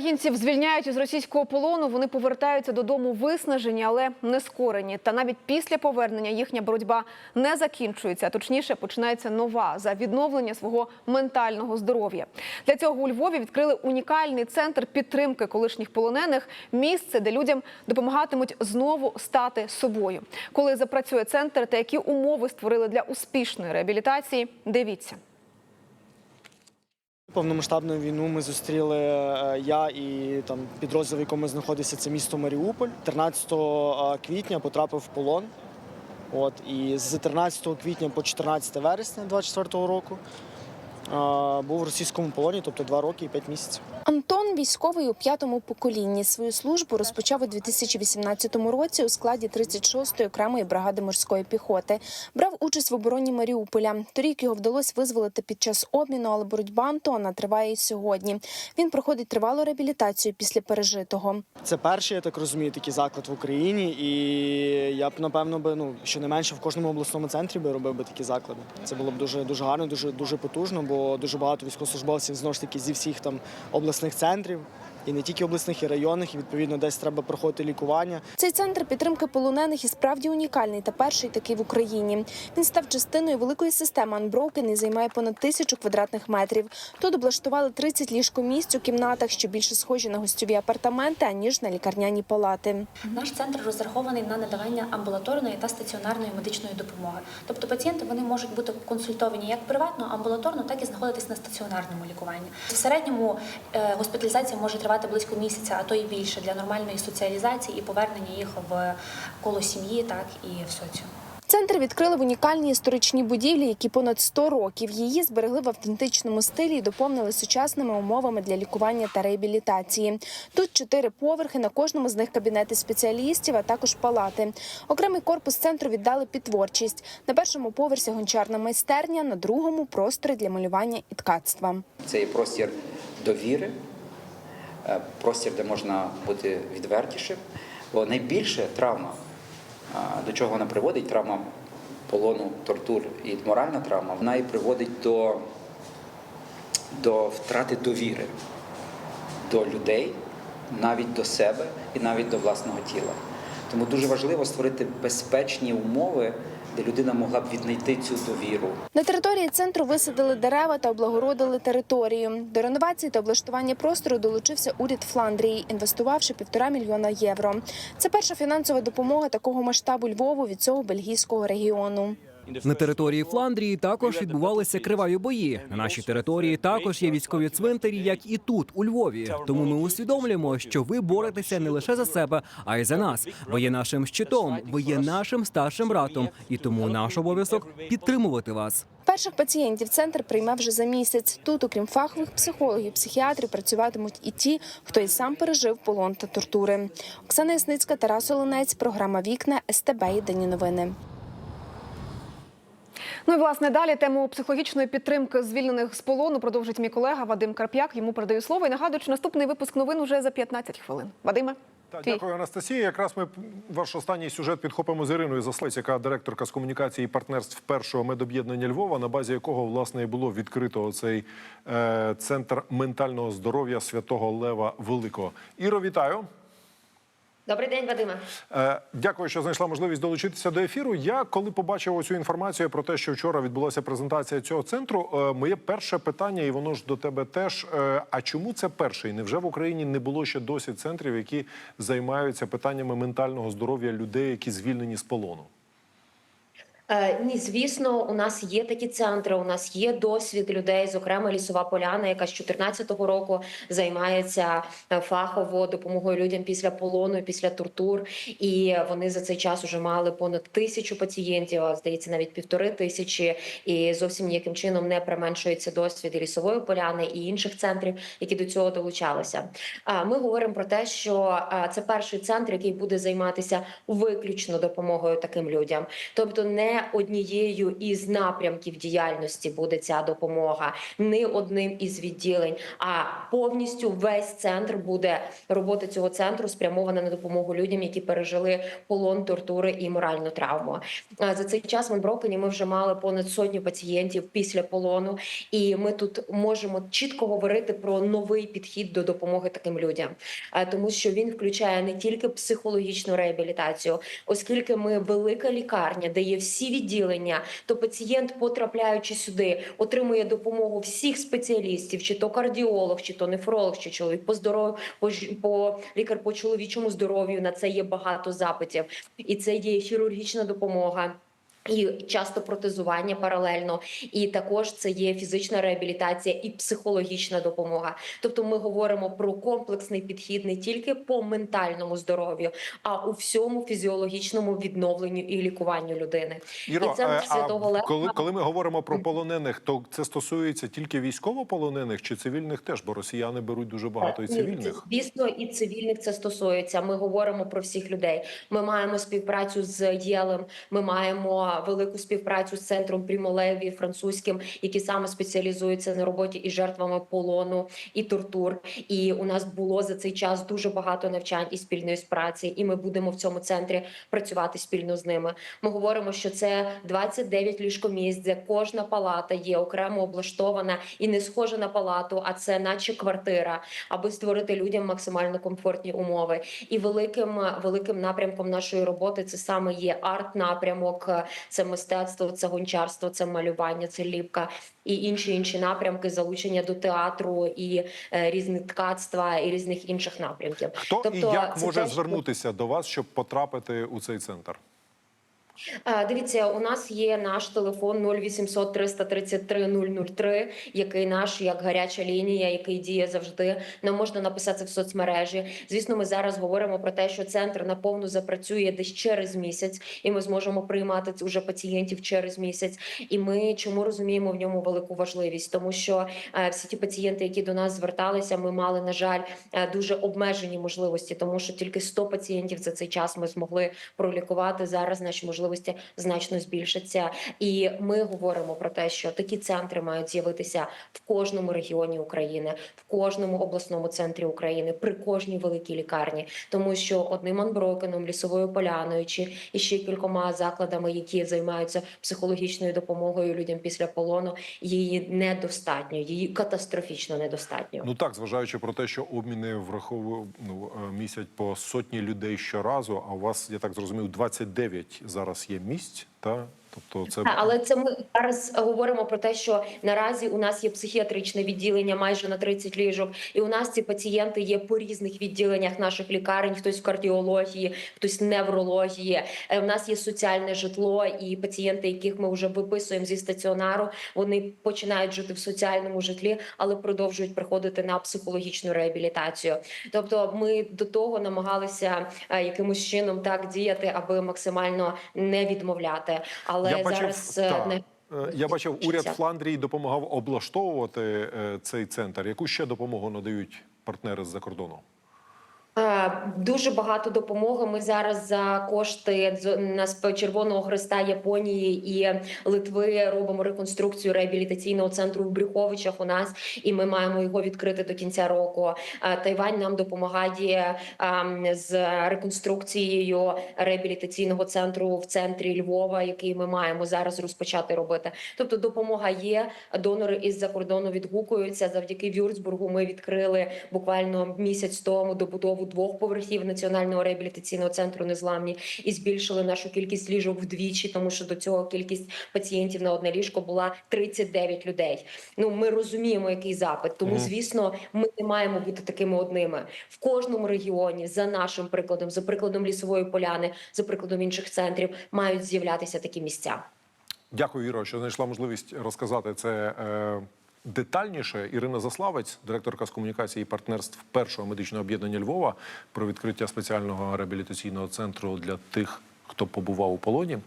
Українців звільняють із російського полону. Вони повертаються додому виснажені, але не скорені. Та навіть після повернення їхня боротьба не закінчується. а Точніше, починається нова за відновлення свого ментального здоров'я. Для цього у Львові відкрили унікальний центр підтримки колишніх полонених. Місце, де людям допомагатимуть знову стати собою. Коли запрацює центр та які умови створили для успішної реабілітації, дивіться. Повномасштабну війну ми зустріли е, я і там підрозділ, в якому знаходиться це місто Маріуполь. 13 квітня потрапив в полон. От і з 13 квітня по 14 вересня 24-го року е, був в російському полоні, тобто 2 роки і 5 місяців. Антон військовий у п'ятому поколінні. Свою службу розпочав у 2018 році у складі 36-ї окремої бригади морської піхоти. Брав участь в обороні Маріуполя. Торік його вдалося визволити під час обміну, але боротьба Антона триває і сьогодні. Він проходить тривалу реабілітацію після пережитого. Це перший, я так розумію, такий заклад в Україні, і я б напевно би ну щонайменше в кожному обласному центрі би робив би такі заклади. Це було б дуже дуже гарно, дуже дуже потужно, бо дуже багато військовослужбовців знову ж таки зі всіх там обласних центрів, і не тільки обласних, і районних. І відповідно десь треба проходити лікування. Цей центр підтримки полонених і справді унікальний та перший такий в Україні. Він став частиною великої системи Unbroken і займає понад тисячу квадратних метрів. Тут облаштували 30 ліжкомісць у кімнатах, що більше схожі на гостьові апартаменти аніж на лікарняні палати. Наш центр розрахований на надавання амбулаторної та стаціонарної медичної допомоги. Тобто пацієнти вони можуть бути консультовані як приватно, амбулаторно, так і знаходитись на стаціонарному лікуванні. В середньому е, госпіталізація може тривати близько місяця, а то і більше для нормальної соціалізації і повернення їх в коло сім'ї, так і в соціум. Центр відкрили в унікальній історичній будівлі, які понад 100 років її зберегли в автентичному стилі і доповнили сучасними умовами для лікування та реабілітації. Тут чотири поверхи, на кожному з них кабінети спеціалістів, а також палати. Окремий корпус центру віддали під творчість. На першому поверсі гончарна майстерня, на другому простори для малювання і ткацтва. Це є простір довіри, простір, де можна бути відвертішим. Бо найбільше травма, до чого вона приводить, травма полону, тортур і моральна травма, вона і приводить до, до втрати довіри до людей, навіть до себе і навіть до власного тіла. Тому дуже важливо створити безпечні умови, де людина могла б віднайти цю довіру. На території центру висадили дерева та облагородили територію. До реновації та облаштування простору долучився уряд Фландрії, інвестувавши півтора мільйона євро. Це перша фінансова допомога такого масштабу Львову від цього бельгійського регіону. На території Фландрії також відбувалися криваві бої. На нашій території також є військові цвинтарі, як і тут, у Львові. Тому ми усвідомлюємо, що ви боретеся не лише за себе, а й за нас. Ви є нашим щитом, ви є нашим старшим братом, і тому наш обов'язок підтримувати вас. Перших пацієнтів центр прийме вже за місяць. Тут, окрім фахових психологів, психіатрів, працюватимуть і ті, хто і сам пережив полон та тортури. Оксана Ясницька, Тарас Оленець, програма Вікна СТБ. Єдині новини. Ну і власне далі тему психологічної підтримки звільнених з полону продовжить мій колега Вадим Карп'як. Йому передаю слово і нагадую, що наступний випуск новин уже за 15 хвилин. Вадиме. Так, дякую, Анастасія. Якраз ми ваш останній сюжет підхопимо з Іриною Заслець, яка директорка з комунікації і партнерств першого медоб'єднання Львова, на базі якого власне і було відкрито цей е, центр ментального здоров'я святого Лева Великого. Іро, вітаю. Добрий день, Вадиме. Дякую, що знайшла можливість долучитися до ефіру. Я коли побачив оцю інформацію про те, що вчора відбулася презентація цього центру, е, моє перше питання, і воно ж до тебе теж. е, А чому це перший? Невже в Україні не було ще досі центрів, які займаються питаннями ментального здоров'я людей, які звільнені з полону? Е, ні, звісно, у нас є такі центри. У нас є досвід людей, зокрема лісова поляна, яка з 2014 року займається е, фахово допомогою людям після полону, після тортур. І вони за цей час вже мали понад тисячу пацієнтів, здається, навіть півтори тисячі. І зовсім ніяким чином не применшується досвід і лісової поляни і інших центрів, які до цього долучалися. Ми говоримо про те, що це перший центр, який буде займатися виключно допомогою таким людям, тобто не однією із напрямків діяльності буде ця допомога, не одним із відділень, а повністю весь центр буде робота цього центру спрямована на допомогу людям, які пережили полон, тортури і моральну травму. За цей час в Анброкені ми вже мали понад сотню пацієнтів після полону, і ми тут можемо чітко говорити про новий підхід до допомоги таким людям, тому що він включає не тільки психологічну реабілітацію, оскільки ми велика лікарня, де є всі відділення, то пацієнт, потрапляючи сюди, отримує допомогу всіх спеціалістів, чи то кардіолог, чи то нефролог, чи чоловік по здоров'ю, по, по лікар по чоловічому здоров'ю. На це є багато запитів, і це є хірургічна допомога. І часто протезування паралельно, і також це є фізична реабілітація і психологічна допомога. Тобто, ми говоримо про комплексний підхід не тільки по ментальному здоров'ю, а у всьому фізіологічному відновленню і лікуванню людини. Іро, і це е, святого Лева. коли, коли ми говоримо про полонених, то це стосується тільки військовополонених чи цивільних теж, бо росіяни беруть дуже багато і цивільних. це, Звісно, і цивільних це стосується. Ми говоримо про всіх людей. Ми маємо співпрацю з ЄЛем. Ми маємо велику співпрацю з центром Прімолеві французьким, які саме спеціалізуються на роботі із жертвами полону і тортур. І у нас було за цей час дуже багато навчань і спільної праці. І ми будемо в цьому центрі працювати спільно з ними. Ми говоримо, що це 29 ліжкомісць, де кожна палата є окремо облаштована і не схожа на палату, а це наче квартира, аби створити людям максимально комфортні умови. І великим великим напрямком нашої роботи це саме є арт-напрямок, це мистецтво, це гончарство, це малювання, це ліпка і інші інші напрямки, залучення до театру і е, різних ткацтва і різних інших напрямків. Хто і Тобто як це може теж... звернутися до вас, щоб потрапити у цей центр? Дивіться, у нас є наш телефон 0800 333 003, який наш як гаряча лінія, який діє завжди. Нам можна написати в соцмережі. Звісно, ми зараз говоримо про те, що центр наповну запрацює десь через місяць, і ми зможемо приймати уже пацієнтів через місяць. І ми чому розуміємо в ньому велику важливість, тому що е, всі ті пацієнти, які до нас зверталися, ми мали на жаль е, дуже обмежені можливості, тому що тільки 100 пацієнтів за цей час ми змогли пролікувати. Зараз наші можливості значно збільшаться. І ми говоримо про те, що такі центри мають з'явитися в кожному регіоні України, в кожному обласному центрі України, при кожній великій лікарні, тому що одним анброкеном, лісовою поляною чи і ще кількома закладами, які займаються психологічною допомогою людям після полону, її недостатньо, її катастрофічно недостатньо. Ну так, зважаючи про те, що обміни враховують ну, е, місяць по сотні людей щоразу, а у вас, я так зрозумів, 29 зараз є місць, та? Тобто це Але це ми зараз говоримо про те, що наразі у нас є психіатричне відділення майже на 30 ліжок, і у нас ці пацієнти є по різних відділеннях наших лікарень. Хтось в кардіології, хтось в неврології. Е, У нас є соціальне житло, і пацієнти, яких ми вже виписуємо зі стаціонару, вони починають жити в соціальному житлі, але продовжують приходити на психологічну реабілітацію. Тобто, ми до того намагалися е, якимось чином так діяти, аби максимально не відмовляти. Але я бачив, зараз е, та, не е, я бачив, уряд Фландрії допомагав облаштовувати е, цей центр. Яку ще допомогу надають партнери з-за кордону? Дуже багато допомоги. Ми зараз за кошти на Червоного Христа Японії і Литви робимо реконструкцію реабілітаційного центру в Брюховичах. У нас і ми маємо його відкрити до кінця року. Тайвань нам допомагає з реконструкцією реабілітаційного центру в центрі Львова, який ми маємо зараз розпочати робити. Тобто допомога є. Донори із-за кордону відгукуються. Завдяки Вюрцбургу ми відкрили буквально місяць тому добудову двох поверхів національного реабілітаційного центру незламні і збільшили нашу кількість ліжок вдвічі, тому що до цього кількість пацієнтів на одне ліжко була 39 людей. Ну ми розуміємо, який запит. Тому, звісно, ми не маємо бути такими одними в кожному регіоні. За нашим прикладом, за прикладом лісової поляни, за прикладом інших центрів, мають з'являтися такі місця. Дякую, Іро, що знайшла можливість розказати це е, детальніше. Ірина Заславець, директорка з комунікації і партнерств першого медичного об'єднання Львова, про відкриття спеціального реабілітаційного центру для тих, хто побував у полоні.